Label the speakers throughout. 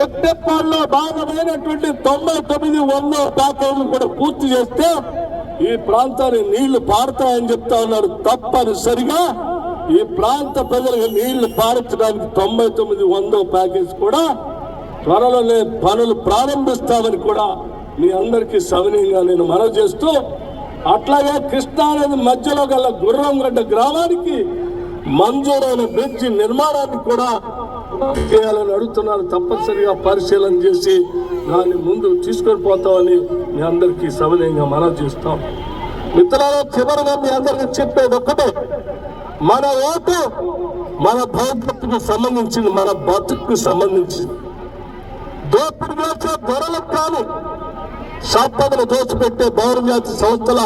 Speaker 1: ఎట్టెప్పాల్లో భాగమైనటువంటి తొంభై తొమ్మిది వంద ప్యాకేజీలు కూడా పూర్తి చేస్తే ఈ ప్రాంతానికి నీళ్ళు పారుతాయని చెప్తా ఉన్నారు. తప్పనిసరిగా ఈ ప్రాంత ప్రజలకు నీళ్ళు పారించడానికి తొంభై తొమ్మిది వందో ప్యాకేజ్ కూడా త్వరలోనే పనులు ప్రారంభిస్తామని కూడా మీ అందరికీ సవినీయంగా నేను మనవి చేస్తూ అట్లాగే కృష్ణానది మధ్యలో గల గుర్రంగడ్డ గ్రామానికి మంజూరైన బ్రిడ్జి నిర్మాణానికి కూడా చేయాలని అడుగుతున్నారు తప్పనిసరిగా పరిశీలన చేసి దాన్ని ముందు తీసుకొని పోతామని మీ అందరికీ సవినయంగా మనం చేస్తాం. మిత్రులలో చివరిగా మీ అందరికీ చెప్పేది ఒక్కటే. మన ఓటు మన భవిష్యత్తుకు సంబంధించింది మన బతుకు సంబంధించింది. దోపిడి చేసే ధరలకు కాదు సంపదను దోచిపెట్టే బౌరజాతి సంస్థల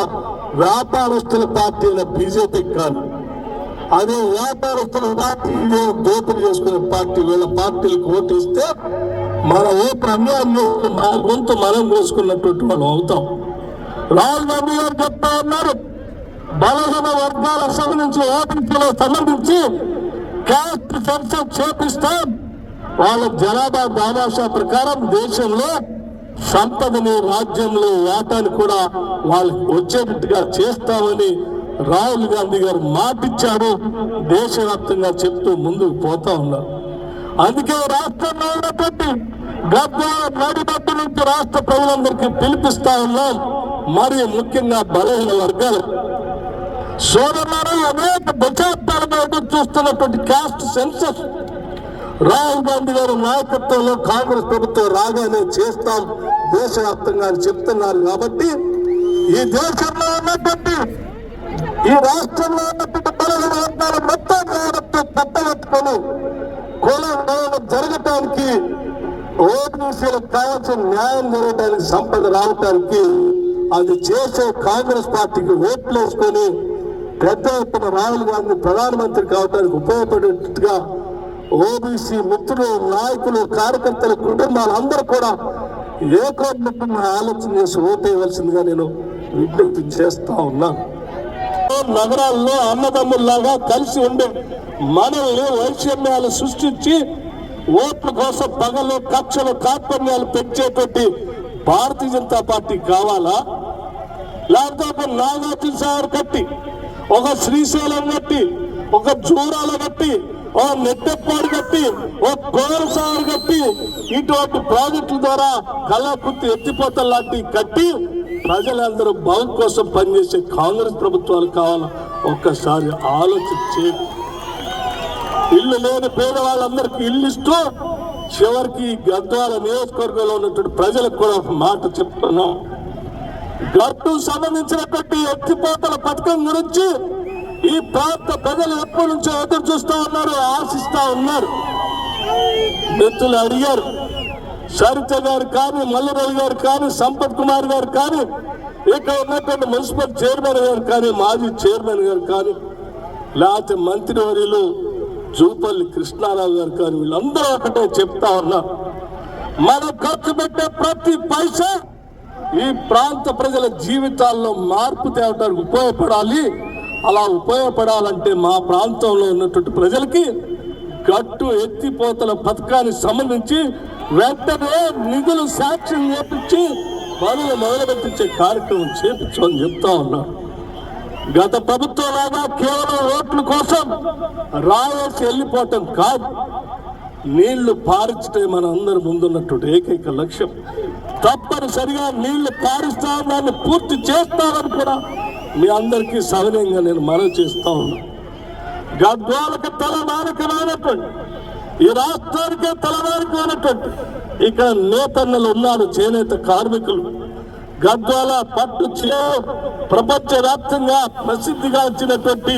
Speaker 1: వ్యాపారస్తుల పార్టీ బీజేపీకి కాదు. అదే వ్యాపారస్తులు పార్టీ దోపిడీ చేసుకునే పార్టీ వీళ్ళ పార్టీలకు ఓటు ఇస్తే మన ఏ ప్రమాణం మా మన గొంతు మనం కోసుకున్నటువంటి మనం అవుతాం. రాహుల్ గాంధీ గారు చెప్తా ఉన్నారు బలహీన వర్గాలకు సంబంధించి ఓపెన్సీలో సంబంధించి క్యాస్ట్ సెన్సస్ చేపిస్తాం వాళ్ళ జనాభా దామాషా ప్రకారం దేశంలో సంపదని రాజ్యంలో వాటాను కూడా వాళ్ళకి వచ్చేటట్టుగా చేస్తామని రాహుల్ గాంధీ గారు మాటిచ్చారు. దేశవ్యాప్తంగా చెప్తూ ముందుకు పోతా ఉన్నారు. అందుకే రాష్ట్రంలో ఉన్నటువంటి గద్వాల నడిబట్టు నుంచి రాష్ట్ర ప్రజలందరికీ పిలిపిస్తా ఉన్నాం. మరి ముఖ్యంగా బలహీన వర్గాలు. సోదరులారా అనేక దశాబ్దాలుగా ఎదురు చూస్తున్నటువంటి కాస్ట్ సెన్సస్ రాహుల్ గాంధీ గారి నాయకత్వంలో కాంగ్రెస్ ప్రభుత్వం రాగానే చేస్తాం. దేశవ్యాప్తంగా అని చెప్తున్నారు కాబట్టి ఈ దేశంలో ఉన్నటువంటి ఈ రాష్ట్రంలో ఉన్నటువంటి బలహీన వర్గాలు మొత్తం కాబట్టి పట్టగట్టుకొని కులం జరగటానికి ఓబీసీలకు కావాల్సిన న్యాయం జరగడానికి సంపద రావటానికి అది చేసే కాంగ్రెస్ పార్టీకి ఓట్లు వేసుకొని పెద్ద ఎత్తున రాహుల్ గాంధీ ప్రధానమంత్రి కావడానికి ఉపయోగపడేట్టుగా ఓబీసీ మిత్రులు నాయకులు కార్యకర్తల కుటుంబాలు అందరూ కూడా ఏకోన్ముఖంగా ఆలోచన చేసి ఓటు వేయవలసిందిగా నేను విజ్ఞప్తి చేస్తా ఉన్నాను నగరాల్లో అన్నదమ్ముల్లాగా కలిసి ఉండే మనల్ని వైషమ్యాలు సృష్టించి ఓట్ల కోసం పగలు కక్షలు కార్పణ్యాలు పెంచేటువంటి భారతీయ జనతా పార్టీ కావాలా? లేకపోతే నాగార్జున సాగర్ కట్టి ఒక శ్రీశైలం కట్టి ఒక జూరాల కట్టి ఓ నెట్టెప్పాడు కట్టి ఓ కోరసారు కట్టి ఇటువంటి ప్రాజెక్టుల ద్వారా కళాకృతి ఎత్తిపోతల లాంటి కట్టి ప్రజలందరూ బాగు కోసం పనిచేసే కాంగ్రెస్ ప్రభుత్వాలు కావాలి? ఒక్కసారి ఆలోచించి ఇల్లు లేని పేదవాళ్ళందరికీ ఇల్లు ఇస్తూ చివరికి గద్వాల నియోజకవర్గంలో ఉన్నటువంటి ప్రజలకు కూడా ఒక మాట చెప్తున్నాం. గట్టు సంబంధించినటువంటి ఎత్తిపోతల పథకం గురించి ఈ ప్రాంత ప్రజలు ఎప్పటి నుంచో ఎదురు చూస్తా ఉన్నారు ఆశిస్తా ఉన్నారు. మిత్రులు అడిగారు సరిత గారు కానీ మల్లరావు గారు కానీ సంపత్ కుమార్ గారు కానీ ఇక్కడ ఉన్నటువంటి మున్సిపల్ చైర్మన్ గారు కానీ మాజీ చైర్మన్ గారు కానీ లేకపోతే మంత్రివర్యులు జూపల్లి కృష్ణారావు గారు కానీ వీళ్ళందరూ ఒకటే చెప్తా ఉన్నారు. మనం ఖర్చు పెట్టే ప్రతి పైసా ఈ ప్రాంత ప్రజల జీవితాల్లో మార్పు తేవడానికి ఉపయోగపడాలి. అలా ఉపయోగపడాలంటే మా ప్రాంతంలో ఉన్నటువంటి ప్రజలకి గట్టు ఎత్తిపోతల పథకానికి సంబంధించి వెంటనే నిధులు శాంక్షన్ చేపించి పనులు మొదలుపెట్టించే కార్యక్రమం చేపించమని చెప్తా ఉన్నారు గత ప్రభుత్వం లాగా కేవలం ఓట్ల కోసం రాయేసి వెళ్ళిపోవటం కాదు. నీళ్ళు పారించటమే మన అందరి ముందున్నటువంటి ఏకైక లక్ష్యం. తప్పనిసరిగా నీళ్ళు పారిస్తాం దాన్ని పూర్తి చేస్తామని కూడా మీ అందరికీ సవినయంగా నేను మనవి చేస్తా ఉన్నా. గద్వాలకు తలమానికమైనటువంటి ఈ రాష్ట్రానికే తలమానికమైనటువంటి ఇక్కడ నేతన్నలు ఉన్నారు చేనేత కార్మికులు. గద్వాల పట్టు చే ప్రపంచ వ్యాప్తంగా ప్రసిద్ధిగాంచినటువంటి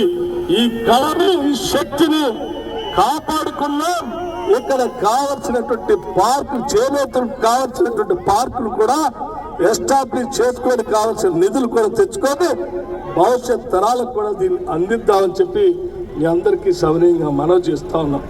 Speaker 1: ఈ కళని ఈ శక్తిని కాపాడుకున్నాం. ఇక్కడ కావలసినటువంటి పార్కులు చేనేతలకు కావలసినటువంటి పార్కులు కూడా ఎస్టాబ్లిష్ చేసుకొని కావాల్సిన నిధులు కూడా తెచ్చుకొని భవిష్యత్ తరాలకు కూడా దీన్ని అందిద్దామని చెప్పి మీ అందరికీ సవినయంగా మనవి చేస్తా ఉన్నాం.